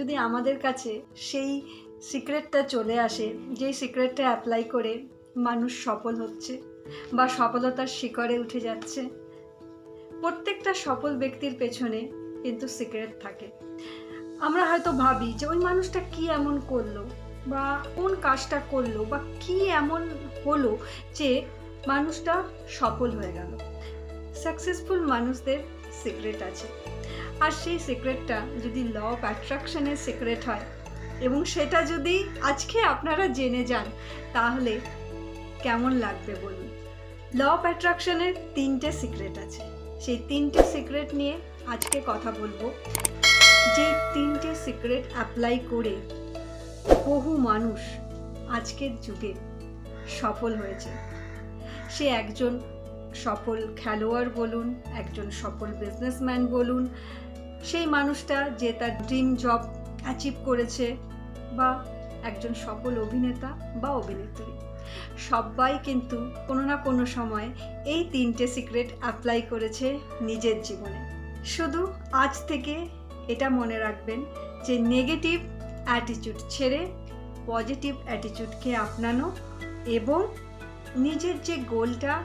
যদি আমাদের কাছে সেই সিক্রেটটা চলে আসে, যেই সিক্রেটটা অ্যাপ্লাই করে মানুষ সফল হচ্ছে বা সফলতার শিকড়ে উঠে যাচ্ছে, প্রত্যেকটা সফল ব্যক্তির পেছনে কিন্তু সিক্রেট থাকে। আমরা হয়তো ভাবি যে ওই মানুষটা কি এমন করল বা কোন কাজটা করল বা কি এমন হলো যে মানুষটা সফল হয়ে গেল। সাকসেসফুল মানুষদের সিক্রেট আছে। আর সেই সিক্রেটটা যদি ল অফ অ্যাট্রাকশনের সিক্রেট হয় এবং সেটা যদি আজকে আপনারা জেনে যান, তাহলে কেমন লাগবে বলুন? ল অফ অ্যাট্রাকশনের তিনটে সিক্রেট আছে। সেই তিনটে সিক্রেট নিয়ে আজকে কথা বলব। যে তিনটে সিক্রেট অ্যাপ্লাই করে বহু মানুষ আজকের যুগে সফল হয়েছে। সে একজন সফল খেলোয়াড় বলুন, একজন সফল বিজনেসম্যান বলুন সেই মানুষটা যে তার ড্রিম জব অ্যাচিভ করেছে বা একজন সফল অভিনেতা বা অভিনেত্রী। সবাই কিন্তু কোনো না কোনো সময় এই তিনটে সিক্রেট অ্যাপ্লাই করেছে নিজের জীবনে। শুধু আজ থেকে এটা মনে রাখবেন যে নেগেটিভ অ্যাটিটিউড ছেড়ে পজিটিভ অ্যাটিটিউডকে আপনানো এবং নিজের যে গোলটা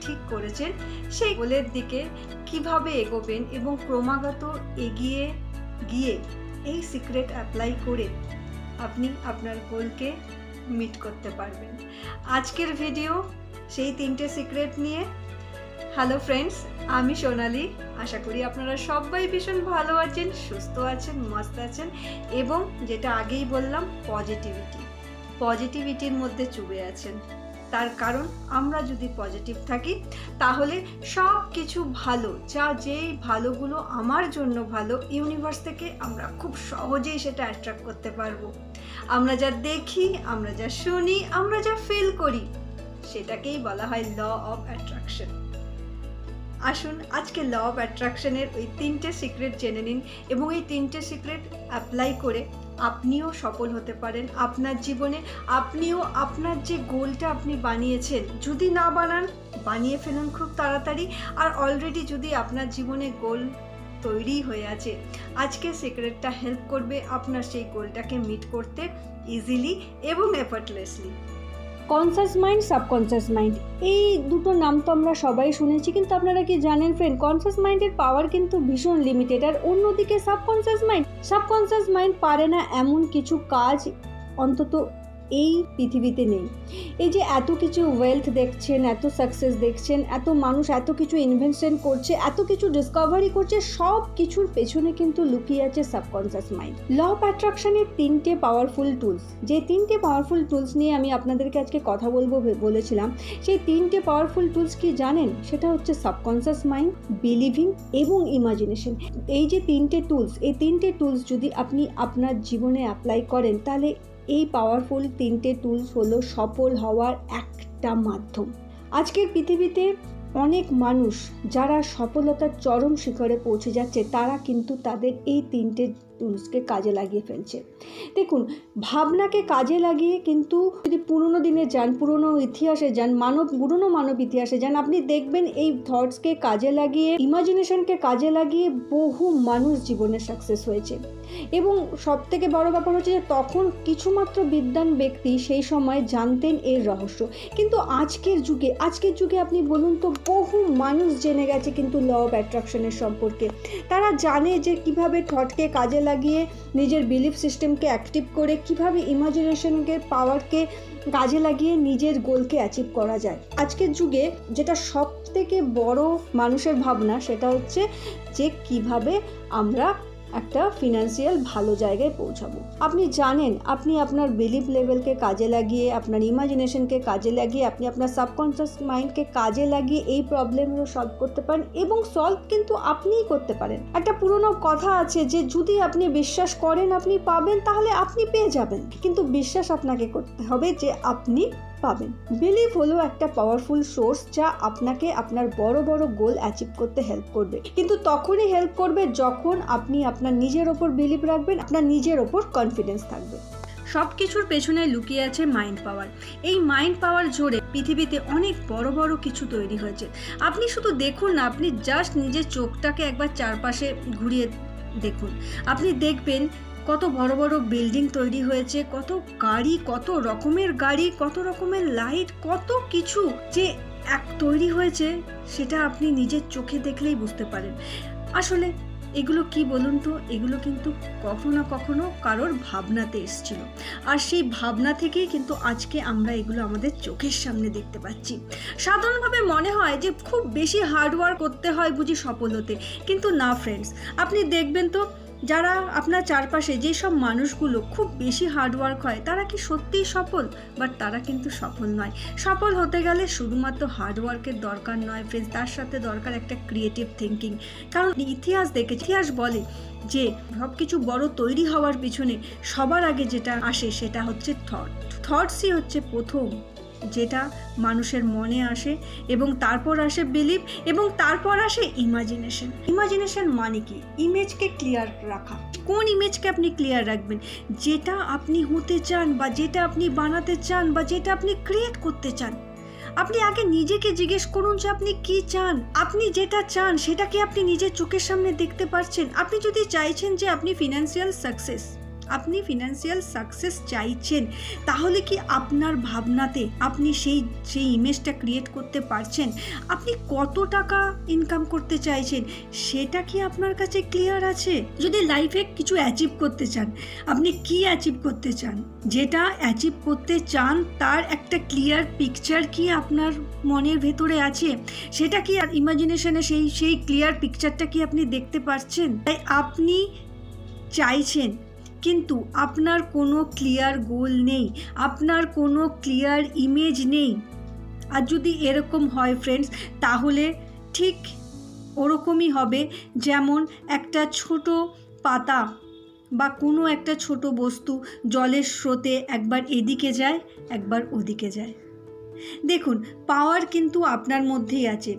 ঠিক করেছেন, সেই গোলের দিকে কীভাবে এগোবেন এবং ক্রমাগত এগিয়ে গিয়ে এই সিক্রেট অ্যাপ্লাই করে আপনি আপনার গোলকে মিট করতে পারবেন। আজকের ভিডিও সেই তিনটে সিক্রেট নিয়ে। হ্যালো ফ্রেন্ডস আমি সোনালি। আশা করি আপনারা সবাই ভীষণ ভালো আছেন, সুস্থ আছেন, মস্ত আছেন এবং যেটা আগেই বললাম পজিটিভিটি পজিটিভিটির মধ্যে চুবে আছেন। তার কারণ আমরা যদি পজিটিভ থাকি, তাহলে সব কিছু ভালো, যা যেই ভালোগুলো আমার জন্য ভালো ইউনিভার্স থেকে আমরা খুব সহজেই সেটা অ্যাট্রাক্ট করতে পারব। আমরা যা দেখি, আমরা যা শুনি, আমরা যা ফিল করি, সেটাকেই বলা হয় ল অফ অ্যাট্রাকশন আসুন, আজকে ল অফ অ্যাট্রাকশনের ওই তিনটে সিক্রেট জেনে নিন এবং এই তিনটে সিক্রেট অ্যাপ্লাই করে আপনিও সফল হতে পারেন আপনার জীবনে, আপনিও আপনার যে গোলটা আপনি বানিয়েছেন, যদি না বানান, বানিয়ে ফেলুন খুব তাড়াতাড়ি। আর অলরেডি যদি আপনার জীবনে গোল তৈরি হয়ে আছে, আজকে সিক্রেটটা হেল্প করবে আপনার সেই গোলটাকে মিট করতে ইজিলি এবং effortlessly conscious mind subconscious mind এই দুটো নাম তো আমরা সবাই শুনেছি, কিন্তু আপনারা কি জানেন ফ্রেন্ড কনসাস মাইন্ডের পাওয়ার কিন্তু ভীষণ লিমিটেড আর অন্যদিকে সাবকনসাস মাইন্ড সাবকনসাস মাইন্ড পারে না এমন কিছু কাজ অন্তত এই পৃথিবীতে নেই। এই যে এত কিছু ওয়েলথ দেখছেন, এত সাকসেস দেখছেন, এত মানুষ এত কিছু ইনভেনশন করছে, এত কিছু ডিসকভারি করছে, সব কিছুর পেছনে কিন্তু লুকিয়ে আছে সাবকনসাস মাইন্ড ল অফ অ্যাট্রাকশনের তিনটে পাওয়ারফুল টুলস যে তিনটে পাওয়ারফুল টুলস নিয়ে আমি আপনাদেরকে আজকে কথা বলব বলেছিলাম, সেই তিনটে পাওয়ারফুল টুলস কি জানেন? সেটা হচ্ছে সাবকনসাস মাইন্ড বিলিভিং এবং ইমাজিনেশন এই যে তিনটে টুলস এই তিনটে টুলস যদি আপনি আপনার জীবনে অ্যাপ্লাই করেন, তাহলে এই পাওয়ারফুল তিনটে টুলস হলো সফল হওয়ার একটা মাধ্যম। আজকের পৃথিবীতে অনেক মানুষ যারা সফলতার চরম শিখরে পৌঁছে যাচ্ছে, তারা কিন্তু তাদের এই তিনটে টুলসকে কাজে লাগিয়ে ফেলছে। দেখুন, ভাবনাকে কাজে লাগিয়ে কিন্তু যদি পুরনো দিনে যান, পুরনো ইতিহাসে যান, মানব, পুরনো মানব ইতিহাসে যান, আপনি দেখবেন এই থটসকে কাজে লাগিয়ে, ইমাজিনেশনকে কাজে লাগিয়ে বহু মানুষ জীবনে সাকসেস হয়েছে। এবং সব থেকে বড় ব্যাপার হচ্ছে যে তখন কিছুমাত্র বিদ্যান ব্যক্তি সেই সময় জানতেন এর রহস্য। কিন্তু আজকের যুগে আজকের যুগে আপনি বলুন তো, বহু মানুষ জেনে গেছে কিন্তু ল অফ অ্যাট্রাকশনের সম্পর্কে। তারা জানে যে কীভাবে থটকে কাজে লাগিয়ে নিজের বিলিফ সিস্টেমকে অ্যাক্টিভ করে কীভাবে ইমাজিনেশনকে পাওয়ারকে কাজে লাগিয়ে নিজের গোলকে অ্যাচিভ করা যায়। আজকের যুগে যেটা সব থেকে বড় মানুষের ভাবনা সেটা হচ্ছে যে কীভাবে আমরা একটা ফিনান্সিয়াল ভালো জায়গায় পৌঁছাবো। আপনি জানেন, আপনি আপনার বিলিভ লেভেলকে কাজে লাগিয়ে, আপনার ইমাজিনেশনকে কাজে লাগিয়ে, আপনি আপনার সাবকনসিয়াস মাইন্ডকে কাজে লাগিয়ে এই প্রবলেমগুলো সলভ করতে পারেন এবং সলভ কিন্তু আপনিই করতে পারেন। একটা পুরনো কথা আছে যে, যদি আপনি বিশ্বাস করেন আপনি পাবেন, তাহলে আপনি পেয়ে যাবেন। কিন্তু বিশ্বাস আপনাকে করতে হবে যে, আপনি পাবেন। বিলিভ হলো একটা পাওয়ারফুল সোর্স যা আপনাকে আপনার বড় বড় গোল অ্যাচিভ করতে হেল্প করবে। কিন্তু তখনই হেল্প করবে যখন আপনি আপনার নিজের ওপর বিলিভ রাখবেন, আপনার নিজের ওপর কনফিডেন্স থাকবে। সব কিছুর পেছনে লুকিয়ে আছে মাইন্ড পাওয়ার এই মাইন্ড পাওয়ার জোরে পৃথিবীতে অনেক বড় বড় কিছু তৈরি হয়েছে। আপনি শুধু দেখুন না, আপনি জাস্ট নিজের চোখটাকে একবার চারপাশে ঘুরিয়ে দেখুন। আপনি দেখবেন কত বড় বড় বিল্ডিং তৈরি হয়েছে, কত গাড়ি, কত রকমের গাড়ি, কত রকমের লাইট, কত কিছু যে এক তৈরি হয়েছে, সেটা আপনি নিজের চোখে দেখলেই বুঝতে পারেন। আসলে এগুলো কি বলুন তো? এগুলো কিন্তু কখনো কখনো কারোর ভাবনাতে এসছিল। আর সেই ভাবনা থেকেই কিন্তু আজকে আমরা এগুলো আমাদের চোখের সামনে দেখতে পাচ্ছি। সাধারণভাবে মনে হয় যে খুব বেশি হার্ডওয়ার্ক করতে হয় বুঝি সফল হতে কিন্তু না ফ্রেন্ডস আপনি দেখবেন তো যারা আপনার চারপাশে যেসব মানুষগুলো খুব বেশি হার্ডওয়ার্ক হয়, তারা কি সত্যিই সফল? বাট তারা কিন্তু সফল নয়। সফল হতে গেলে শুধুমাত্র হার্ডওয়ার্কের দরকার নয় ফ্রেন্ডস তার সাথে দরকার একটা ক্রিয়েটিভ থিঙ্কিং কারণ ইতিহাস দেখে, ইতিহাস বলে যে সব কিছু বড় তৈরি হওয়ার পিছনে সবার আগে যেটা আসে সেটা হচ্ছে থট থটসই হচ্ছে প্রথম যেটা মানুষের মনে আসে এবং তারপর আসে বিলিভ এবং তারপর আসে ইমাজিনেশন ইমাজিনেশন মানে কি? ইমেজকে ক্লিয়ার রাখা। কোন ইমেজকে আপনি ক্লিয়ার রাখবেন? যেটা আপনি হতে চান বা যেটা আপনি বানাতে চান বা যেটা আপনি ক্রিয়েট করতে চান। আপনি আগে নিজেকে জিজ্ঞেস করুন যে আপনি কি চান? আপনি যেটা চান সেটা কি আপনি নিজের চোখের সামনে দেখতে পারছেন। আপনি যদি চাইছেন যে আপনি ফিনান্সিয়াল সাকসেস আপনি ফিনান্সিয়াল সাকসেস চাইছেন, তাহলে কি আপনার ভাবনাতে আপনি সেই সেই ইমেজটা ক্রিয়েট করতে পারছেন? আপনি কত টাকা ইনকাম করতে চাইছেন? সেটা কি আপনার কাছে ক্লিয়ার আছে? যদি লাইফে কিছু অ্যাচিভ করতে চান, আপনি কি অ্যাচিভ করতে চান? যেটা অ্যাচিভ করতে চান, তার একটা ক্লিয়ার পিকচার কি আপনার মনের ভেতরে আছে? সেটা কি ইমাজিনেশনে সেই সেই ক্লিয়ার পিকচারটা কি আপনি দেখতে পাচ্ছেন তাই আপনি চাইছেন কিন্তু আপনার কোনো ক্লিয়ার গোল নেই, আপনার কোনো ক্লিয়ার ইমেজ নেই। আর যদি এরকম হয় ফ্রেন্ডস তাহলে ঠিক ওরকমই হবে। যেমন একটা ছোট পাতা বা কোনো একটা ছোট বস্তু জলের স্রোতে একবার এদিকে যায়, একবার ওদিকে যায়। দেখুন পাওয়ার কিন্তু আপনার মধ্যেই আছে।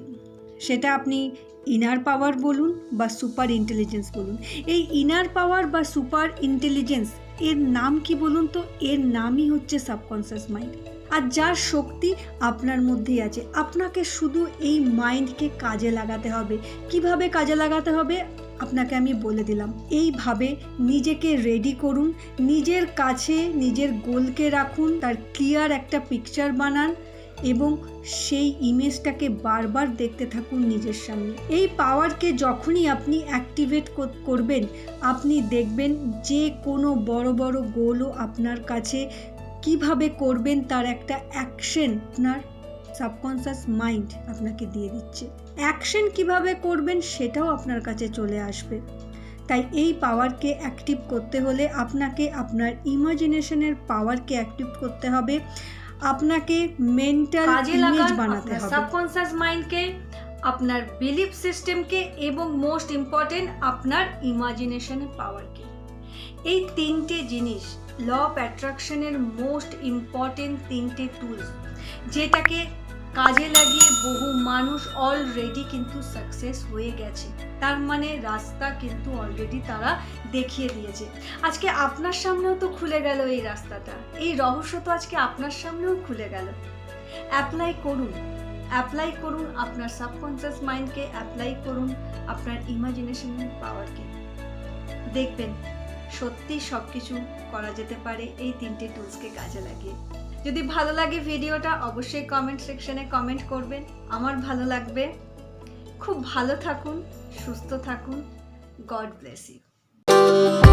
সেটা আপনি ইনার পাওয়ার বলুন বা সুপার ইন্টেলিজেন্স বলুন। এই ইনার পাওয়ার বা সুপার ইন্টেলিজেন্স এর নাম কি বলুন তো? এর নামই হচ্ছে সাবকনসিয়াস মাইন্ড আর যার শক্তি আপনার মধ্যেই আছে, আপনাকে শুধু এই মাইন্ডকে কাজে লাগাতে হবে। কীভাবে কাজে লাগাতে হবে? আপনাকে আমি বলে দিলাম। এইভাবে নিজেকে রেডি করুন, নিজের কাছে নিজের গোলকে রাখুন, তার ক্লিয়ার একটা পিকচার বানান এবং সেই ইমেজটাকে বারবার দেখতে থাকুন নিজের সামনে। এই পাওয়ারকে যখনই আপনি অ্যাক্টিভেট করবেন, আপনি দেখবেন যে কোনো বড় বড় গোলও আপনার কাছে কীভাবে করবেন তার একটা অ্যাকশন আপনার সাবকনসিয়াস মাইন্ড আপনাকে দিয়ে দিচ্ছে। অ্যাকশন কীভাবে করবেন সেটাও আপনার কাছে চলে আসবে। তাই এই পাওয়ারকে অ্যাক্টিভ করতে হলে আপনাকে আপনার ইমাজিনেশনের পাওয়ারকে অ্যাক্টিভ করতে হবে। আপনাকে মেন্টাল ইমেজ বানাতে আপনার হবে। সাবকনসিয়াস মাইন্ডকে আপনার বিলিফ সিস্টেমকে এবং মোস্ট ইম্পর্টেন্ট আপনার ইমাজিনেশনের পাওয়ারকে এই তিনটে জিনিস ল অফ অ্যাট্রাকশনের মোস্ট ইম্পর্টেন্ট তিনটে টুলস যেটাকে কাজে লাগিয়ে বহু মানুষ অলরেডি কিন্তু সাকসেস হয়ে গেছে। তার মানে রাস্তা কিন্তু অলরেডি তারা দেখিয়ে দিয়েছে। আজকে আপনার সামনেও তো খুলে গেল এই রাস্তাটা। এই রহস্য তো আজকে আপনার সামনেও খুলে গেল। অ্যাপ্লাই করুন। অ্যাপ্লাই করুন আপনার সাবকনসিয়াস মাইন্ডকে অ্যাপ্লাই করুন আপনার ইমাজিনেশনের পাওয়ারকে দেখবেন সত্যি সব কিছু করা যেতে পারে এই তিনটে টুলসকে কাজে লাগিয়ে। যদি ভালো লাগে ভিডিওটা, অবশ্যই কমেন্ট সেকশনে কমেন্ট করবেন। আমার ভালো লাগবে। খুব ভালো থাকুন, সুস্থ থাকুন। God bless you